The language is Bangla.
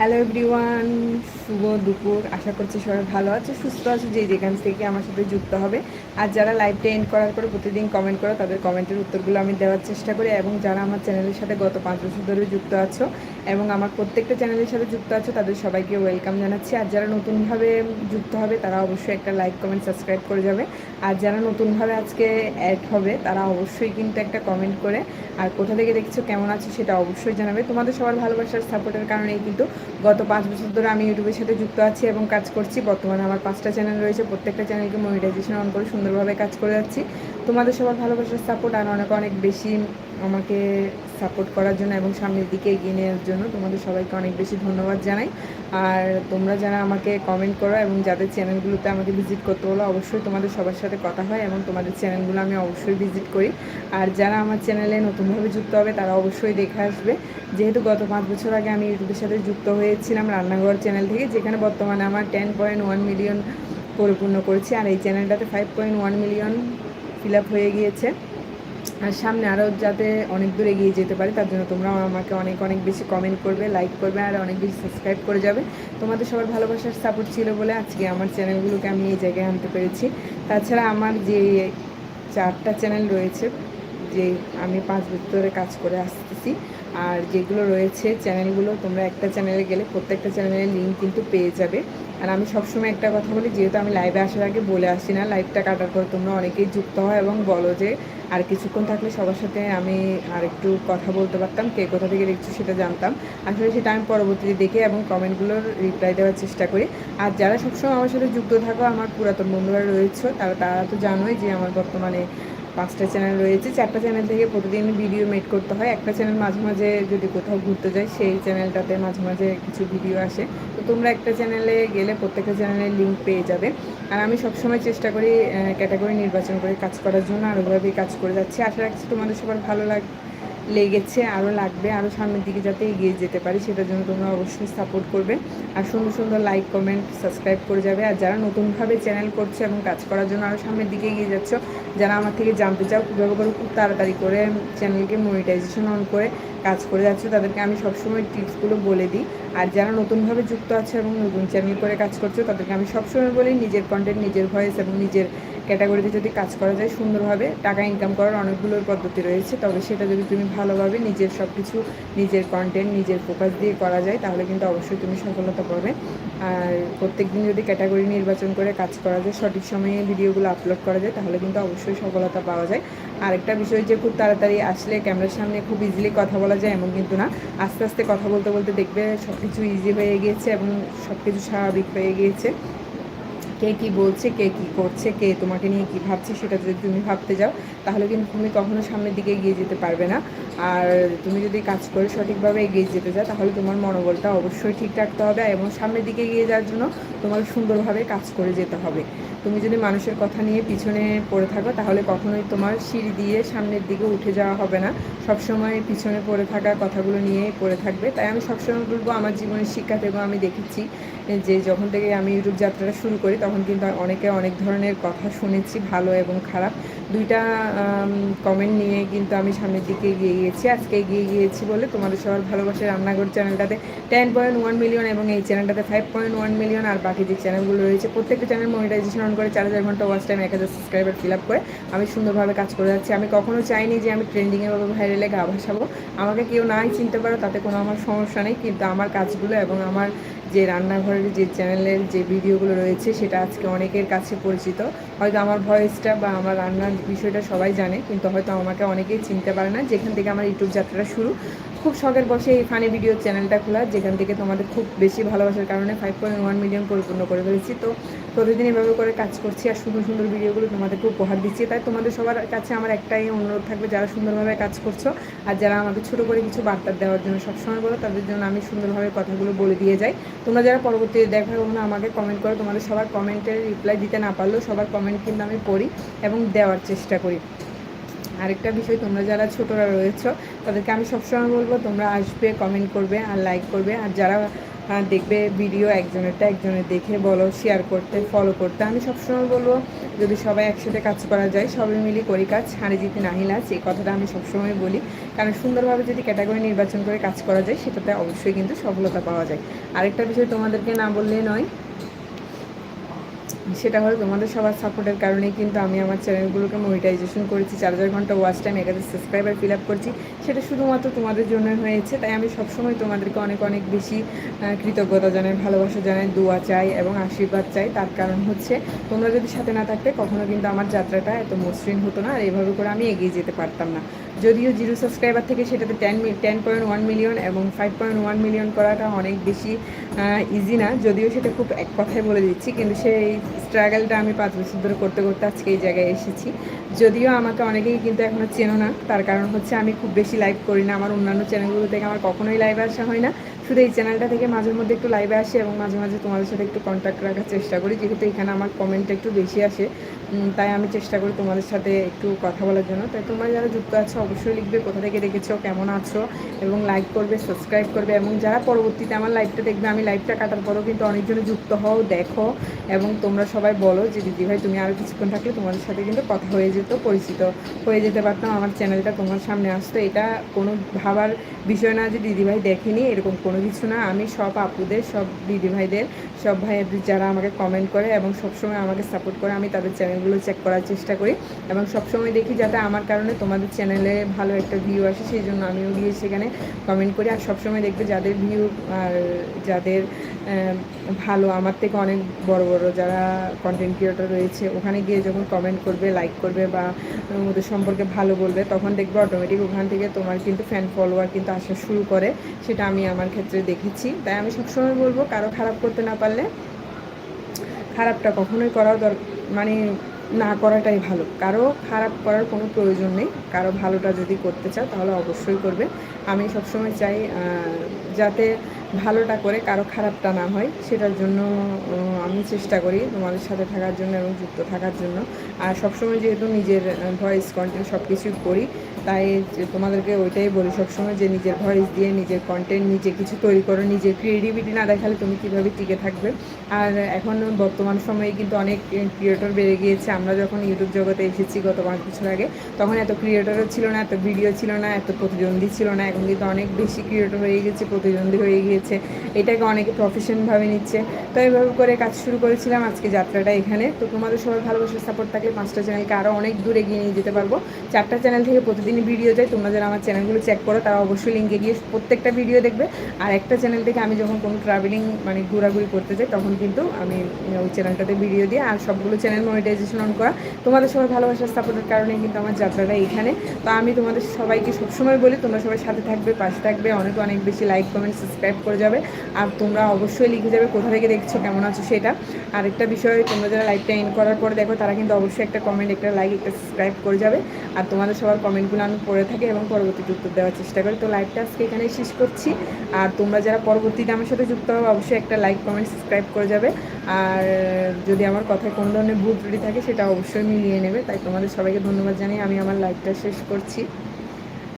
হ্যালো এভরিওয়ান শুভ দুপুর। আশা করছি সবাই ভালো আছে, সুস্থ আছে, যে যেখান থেকে আমার সাথে যুক্ত হবে। আর যারা লাইভটা এন্ড করার পরে প্রতিদিন কমেন্ট করো, তাদের কমেন্টের উত্তরগুলো আমি দেওয়ার চেষ্টা করি। এবং যারা আমার চ্যানেলের সাথে গত পাঁচ বছর ধরে যুক্ত আছো, এবং আমার প্রত্যেকটা চ্যানেলের সাথে যুক্ত আছো, তাদের সবাইকে ওয়েলকাম জানাচ্ছি। আর যারা নতুনভাবে যুক্ত হবে, তারা অবশ্যই একটা লাইক কমেন্ট সাবস্ক্রাইব করে যাবে। আর যারা নতুনভাবে আজকে অ্যাড হবে, তারা অবশ্যই কিন্তু একটা কমেন্ট করে। আর কোথা থেকে দেখছ, কেমন আছো, সেটা অবশ্যই জানাবে। তোমাদের সবার ভালোবাসার সাপোর্টের কারণেই কিন্তু গত পাঁচ বছর ধরে আমি ইউটিউবের সাথে যুক্ত আছি এবং কাজ করছি। বর্তমানে আমার পাঁচটা চ্যানেল রয়েছে। প্রত্যেকটা চ্যানেলকে মনিটাইজেশন অন করে সুন্দরভাবে কাজ করে যাচ্ছি। তোমাদের সবার ভালোবাসার সাপোর্ট আর অনেক অনেক বেশি আমাকে সাপোর্ট করার জন্য এবং সামনের দিকে এগিয়ে নেওয়ার জন্য তোমাদের সবাইকে অনেক বেশি ধন্যবাদ জানাই। আর তোমরা যারা আমাকে কমেন্ট করো এবং যাদের চ্যানেলগুলোতে আমাকে ভিজিট করতে বলো, অবশ্যই তোমাদের সবার সাথে কথা হয় এবং তোমাদের চ্যানেলগুলো আমি অবশ্যই ভিজিট করি। আর যারা আমার চ্যানেলে নতুনভাবে যুক্ত হবে, তারা অবশ্যই দেখে আসবে। যেহেতু গত পাঁচ বছর আগে আমি ইউটিউবের সাথে যুক্ত হয়েছিলাম রান্নাঘর চ্যানেল থেকে, যেখানে বর্তমানে আমার টেন পয়েন্ট ওয়ান মিলিয়ন পরিপূর্ণ করেছি। আর এই চ্যানেলটাতে five point one million fill up হয়ে গিয়েছে। আর সামনে আরও যাতে অনেক দূর এগিয়ে যেতে পারে, তার জন্য তোমরাও আমাকে অনেক অনেক বেশি কমেন্ট করবে লাইক করবে, আর অনেক বেশি সাবস্ক্রাইব করে যাবে। তোমাদের সবার ভালোবাসার সাপোর্ট ছিল বলে আজকে আমার চ্যানেলগুলোকে আমি এই জায়গায় আনতে পেরেছি। তাছাড়া আমার যে চারটা চ্যানেল রয়েছে, যে আমি পাঁচ বছর ধরে কাজ করে আসতেছি, আর যেগুলো রয়েছে চ্যানেলগুলো তোমরা একটা চ্যানেলে গেলে প্রত্যেকটা চ্যানেলের লিঙ্ক কিন্তু পেয়ে যাবে। আর আমি সবসময় একটা কথা বলি, যেহেতু আমি লাইভে আসার আগে বলে আসি না লাইভটা কাটার পর তোমরা অনেকেই যুক্ত হয় এবং বলো যে আর কিছুক্ষণ থাকলে সবার সাথে আমি আর একটু কথা বলতে পারতাম, কে কোথা থেকে দেখছি সেটা জানতাম। আসলে সেটা আমি পরবর্তীতে দেখে এবং কমেন্টগুলোর রিপ্লাই দেওয়ার চেষ্টা করি। আর যারা সবসময় আমার সাথে যুক্ত থাকো, আমার পুরাতন বন্ধুরা রয়েছে, তারা তারা তো জানোই যে আমার বর্তমানে পাঁচটা চ্যানেল রয়েছে, চারটা চ্যানেল থেকে প্রতিদিন ভিডিও মেড করতে হয়। একটা চ্যানেল মাঝে মাঝে যদি কোথাও ঘুরতে যাই, সেই চ্যানেলটাতে মাঝে মাঝে কিছু ভিডিও আসে। তো তোমরা একটা চ্যানেলে গেলে প্রত্যেকটা চ্যানেলের লিঙ্ক পেয়ে যাবে। আর আমি সবসময় চেষ্টা করি ক্যাটাগরি নির্বাচন করে কাজ করার জন্য, আর ওইভাবেই কাজ করে যাচ্ছি। আশা রাখছি তোমাদের সবার ভালো লাগ লেগেছে আরও লাগবে আরও সামনের দিকে যাতে এগিয়ে যেতে পারি, সেটার জন্য তোমরা অবশ্যই সাপোর্ট করবে। আর সুন্দর সুন্দর লাইক কমেন্ট সাবস্ক্রাইব করে যাবে। আর যারা নতুনভাবে চ্যানেল করছে এবং কাজ করার জন্য আরও সামনের দিকে এগিয়ে যাচ্ছ, যারা আমার থেকে জানতে চাও, কীভাবে করে খুব তাড়াতাড়ি করে চ্যানেলকে মনিটাইজেশন অন করে কাজ করে যাচ্ছে, তাদেরকে আমি সবসময় টিপসগুলো বলে দিই। আর যারা নতুনভাবে যুক্ত আছে এবং নতুন চ্যানেল করে কাজ করছে, তাদেরকে আমি সবসময় বলি, নিজের কন্টেন্ট নিজের ভয়েস এবং নিজের ক্যাটাগরিতে যদি কাজ করা যায় সুন্দরভাবে টাকা ইনকাম করার অনেকগুলোর পদ্ধতি রয়েছে, তবে সেটা যদি তুমি ভালোভাবে নিজের সব কিছু নিজের কন্টেন্ট নিজের ফোকাস দিয়ে করা যায়, তাহলে কিন্তু অবশ্যই তুমি সফলতা পাবে। আর প্রত্যেক দিন যদি ক্যাটাগরি নির্বাচন করে কাজ করা যায়, সঠিক সময়ে ভিডিওগুলো আপলোড করা যায়, তাহলে কিন্তু অবশ্যই সফলতা পাওয়া যায়। আরেকটা বিষয় যে খুব তাড়াতাড়ি আসলে ক্যামেরার সামনে খুব ইজিলি কথা বলা যায় এমন কিন্তু না। আস্তে আস্তে কথা বলতে বলতে দেখবে সব কিছু ইজি হয়ে গিয়েছে এবং সব কিছু স্বাভাবিক হয়ে গিয়েছে। কে কি বলছে, কে কি করছে, কে তোমাকে নিয়ে কি ভাবছে সেটা যদি তুমি ভাবতে যাও, তাহলে কিন্তু তুমি কখনো সামনের দিকে এগিয়ে যেতে পারবে না। আর তুমি যদি কাজ করে সঠিকভাবে এগিয়ে যেতে চাও তাহলে তোমার মনোবলটা অবশ্যই ঠিক রাখতে হবে এবং সামনের দিকে এগিয়ে যাওয়ার জন্য তোমাকে সুন্দরভাবে কাজ করে যেতে হবে। তুমি যদি মানুষের কথা নিয়ে পিছনে পড়ে থাকো, তাহলে কখনোই তোমার সিঁড়ি দিয়ে সামনের দিকে উঠে যাওয়া হবে না। সবসময় পিছনে পড়ে থাকা কথাগুলো নিয়েই পড়ে থাকবে। তাই আমি সবসময় বলব, আমার জীবনের শিক্ষা থেকে আমি দেখেছি যে যখন থেকে আমি ইউটিউব যাত্রাটা শুরু করি তখন কিন্তু অনেকে অনেক ধরনের কথা শুনেছি ভালো এবং খারাপ। দুইটা কমেন্ট নিয়ে কিন্তু আমি সামনের দিকে এগিয়ে গিয়েছি। আজকে এগিয়ে গিয়েছি বলে তোমাদের সবার ভালোবাসার রান্নাঘর চ্যানেলটাতে টেন পয়েন্ট ওয়ান মিলিয়ন এবং এই চ্যানেলটাতে ফাইভ পয়েন্ট ওয়ান মিলিয়ন আর বাকি যে চ্যানেলগুলো রয়েছে প্রত্যেকটা চ্যানেল মনিটাইজেশন অন করে চার হাজার ঘণ্টা ওয়াচ টাইম এক হাজার সাবস্ক্রাইবার ফিল আপ করে আমি সুন্দরভাবে কাজ করে যাচ্ছি। আমি কখনো চাইনি যে আমি ট্রেন্ডিংয়ে ভাবে ভাইরালে গা ভাসাবো। আমাকে কেউ নাই চিনতে পারো, তাতে কোনো আমার সমস্যা নেই। কিন্তু আমার কাজগুলো এবং আমার যে রান্নাঘরের যে চ্যানেলের যে ভিডিওগুলো রয়েছে, সেটা আজকে অনেকের কাছে পরিচিত। হয়তো আমার ভয়েসটা বা আমার রান্নার বিষয়টা সবাই জানে, কিন্তু হয়তো আমাকে অনেকেই চিনতে পারে না। যেখান থেকে আমার ইউটিউব যাত্রাটা শুরু খুব শখের বসে এই ফানি ভিডিও চ্যানেলটা খোলা, যেখান থেকে তোমাদের খুব বেশি ভালোবাসার কারণে ফাইভ পয়েন্ট ওয়ান মিলিয়ন পরিপূর্ণ করে ফেলেছি। তো প্রতিদিন এভাবে করে কাজ করছি আর সুন্দর সুন্দর ভিডিওগুলো তোমাদেরকে উপহার দিচ্ছি। তাই তোমাদের সবার কাছে আমার একটাই অনুরোধ থাকবে, যারা সুন্দরভাবে কাজ করছ আর যারা আমাকে ছোটো করে কিছু বার্তা দেওয়ার জন্য সবসময় বলো, তাদের জন্য আমি সুন্দরভাবে কথাগুলো বলে দিয়ে যাই। তোমরা যারা পরবর্তীতে দেখা না আমাকে কমেন্ট করো, তোমাদের সবার কমেন্টের রিপ্লাই দিতে না পারলেও সবার কমেন্ট কিন্তু আমি পড়ি এবং দেওয়ার চেষ্টা করি। আরেকটা বিষয়, তোমরা যারা ছোটরা রয়েছো, তাদেরকে আমি সবসময় বলব, তোমরা আসবে কমেন্ট করবে আর লাইক করবে। আর যারা দেখবে ভিডিও একজনেরটা একজনের দেখে বলো শেয়ার করতে ফলো করতে, আমি সবসময় বলব, যদি সবাই একসাথে কাজ করা যায়, সবাই মিলে করি কাজ হাঁড়ি জিতে নাহিলাজ এই কথাটা আমি সবসময় বলি। কারণ সুন্দরভাবে যদি ক্যাটাগরি নির্বাচন করে কাজ করা যায়, সেটাতে অবশ্যই কিন্তু সফলতা পাওয়া যায়। আরেকটা বিষয় তোমাদেরকে না বললে নয় সেটা হলো তোমাদের সবার সাপোর্টের কারণেই কিন্তু আমি আমার চ্যানেলগুলোকে মনিটাইজেশন করেছি। চার হাজার ঘণ্টা ওয়াচ টাইম এক হাজার সাবস্ক্রাইবার ফিল আপ করছি। সেটা শুধুমাত্র তোমাদের জন্য হয়েছে, তাই আমি সবসময় তোমাদেরকে অনেক অনেক বেশি কৃতজ্ঞতা জানাই, ভালোবাসা জানাই, দোয়া চাই এবং আশীর্বাদ চাই। তার কারণ হচ্ছে, তোমরা যদি সাথে না থাকতে, কখনো কিন্তু আমার যাত্রাটা এত মসৃণ হতো না, আর এইভাবে করে আমি এগিয়ে যেতে পারতাম না। যদিও জিরো সাবস্ক্রাইবার থেকে সেটাতে ten ten point one million এবং ফাইভ পয়েন্ট ওয়ান মিলিয়ন করাটা অনেক বেশি ইজি না। যদিও সেটা খুব এক কথায় বলে দিচ্ছি, কিন্তু সেই স্ট্রাগলটা আমি পাঁচ বছর ধরে করতে করতে আজকে এই জায়গায় এসেছি। যদিও আমাকে অনেকেই কিন্তু এখনও চেনো না, তার কারণ হচ্ছে আমি খুব বেশি লাইভ করি না। আমার অন্যান্য চ্যানেলগুলো থেকে আমার কখনোই লাইভ আসা হয় না। শুধু এই চ্যানেলটা থেকে মাঝে মধ্যে একটু লাইভে আসে এবং মাঝে মাঝে তোমাদের সাথে একটু কন্ট্যাক্ট রাখার চেষ্টা করি। যেহেতু এখানে আমার কমেন্ট একটু বেশি আসে তাই আমি চেষ্টা করি তোমাদের সাথে একটু কথা বলার জন্য। তাই তোমরা যারা যুক্ত আছো, অবশ্যই লিখবে কোথা থেকে দেখেছ, কেমন আছো, এবং লাইক করবে সাবস্ক্রাইব করবে, এবং যারা পরবর্তীতে আমার লাইভটা দেখবে, আমি লাইভটা কাটার পরও কিন্তু অনেকজনে যুক্ত হও, দেখো, এবং তোমরা সবাই বলো যে, দিদি ভাই, তুমি আরও কিছুক্ষণ থাকলে তোমাদের সাথে কিন্তু কথা হয়ে যেত, পরিচিত হয়ে যেতে পারতাম, আমার চ্যানেলটা তোমার সামনে আসতো। এটা কোনো ভাবার বিষয় না যে দিদিভাই দেখেনি, এরকম কোনো কিছু না, আমি সব আপুদের, সব দিদি ভাইদের সব ভাইয়ের যারা আমাকে কমেন্ট করে এবং সবসময় আমাকে সাপোর্ট করে, আমি তাদের চ্যানেলগুলো চেক করার চেষ্টা করি এবং সবসময় দেখি যাতে আমার কারণে তোমাদের চ্যানেলে ভালো একটা ভিউ আসে, সেই জন্য আমিও গিয়ে সেখানে কমেন্ট করি আর সবসময় দেখবে যাদের ভিউ আর যাদের ভালো। আমার থেকে অনেক বড় বড় যারা কন্টেন্ট ক্রিয়েটর রয়েছে, ওখানে গিয়ে যখন কমেন্ট করবে লাইক করবে বা ওদের সম্পর্কে ভালো বলবে, তখন দেখবে অটোমেটিক ওখান থেকে তোমার কিন্তু ফ্যান ফলোয়ার কিন্তু আসা শুরু করে। সেটা আমি আমার ক্ষেত্রে দেখেছি। তাই আমি সবসময় বলব, কারও খারাপ করতে না পারলে খারাপটা কখনোই করা দর মানে না করাটাই ভালো। কারও খারাপ করার কোনো প্রয়োজন নেই। কারও ভালোটা যদি করতে চাও, তাহলে অবশ্যই করবে। আমি সবসময় চাই যাতে ভালোটা করে, কারও খারাপটা না হয়, সেটার জন্য আমি চেষ্টা করি তোমাদের সাথে থাকার জন্য এবং যুক্ত থাকার জন্য। আর সবসময় যেহেতু নিজের ভয়েস কন্টেন্ট সব কিছুই করি তাই তোমাদেরকে ওইটাই বলি, সবসময় যে নিজের ভয়েস দিয়ে, নিজের কন্টেন্ট নিজে কিছু তৈরি করো, নিজের ক্রিয়েটিভিটি না দেখালে তুমি কীভাবে টিকে থাকবে? আর এখন বর্তমান সময়ে কিন্তু অনেক ক্রিয়েটর বেড়ে গিয়েছে। আমরা যখন ইউটিউব জগতে এসেছি গত পাঁচ বছর আগে, তখন এত ক্রিয়েটরও ছিল না, এত ভিডিও ছিল না, এত প্রতিদ্বন্দ্বী ছিল না। এখন কিন্তু অনেক বেশি ক্রিয়েটর হয়ে গেছে, প্রতিদ্বন্দ্বী হয়ে গিয়েছে। এটাকে অনেকে প্রফেশনভাবে নিচ্ছে। তো এইভাবে করে কাজ শুরু করেছিলাম আজকে যাত্রাটা এখানে। তো তোমাদের সবাই ভালোবাসার সাপোর্ট থাকলে পাঁচটা চ্যানেলকে আরও অনেক দূর এগিয়ে নিয়ে যেতে পারব। চারটা চ্যানেল থেকে প্রতিদিনই ভিডিও তোমরা যারা আমার চ্যানেলগুলো চেক করো, তারা অবশ্যই লিঙ্কে গিয়ে প্রত্যেকটা ভিডিও দেখবে। আর একটা চ্যানেল থেকে আমি যখন কোনো ট্রাভেলিং মানে ঘোরাঘুরি করতে যাই, তখন কিন্তু আমি ওই চ্যানেলটাতে ভিডিও দিই। আর সবগুলো চ্যানেল মনিটাইজেশন অন করা। তোমাদের সবাই ভালোবাসার সাপোর্টের কারণে কিন্তু আমার যাত্রাটা এখানে তো আমি তোমাদের সবাইকে সবসময় বলি, তোমরা সবাই সাথে থাকবে, পাশে থাকবে, অনেক অনেক বেশি লাইক কমেন্ট সাবস্ক্রাইব করে যাবে। আর তোমরা অবশ্যই লিখে যাবে কোথা থেকে দেখছ, কেমন আছো সেটা। আরেকটা বিষয়, তোমরা যারা লাইভটা এন্ড করার পরে দেখো, তারা কিন্তু অবশ্যই একটা কমেন্ট একটা লাইক একটা সাবস্ক্রাইব করে যাবে। আর তোমাদের সবার কমেন্টগুলো আমি পড়ে থাকি এবং পরবর্তীতে উত্তর দেওয়ার চেষ্টা করি। তো লাইভটা আজকে এখানেই শেষ করছি। আর তোমরা যারা পরবর্তীতে আমার সাথে যুক্ত হবে অবশ্যই একটা লাইক কমেন্ট সাবস্ক্রাইব করে যাবে। আর যদি আমার কথায় কোনো ধরনের ভুল ত্রুটি থাকে, সেটা অবশ্যই মিলিয়ে নেবে। তাই তোমাদের সবাইকে ধন্যবাদ জানিয়ে আমি আমার লাইভটা শেষ করছি।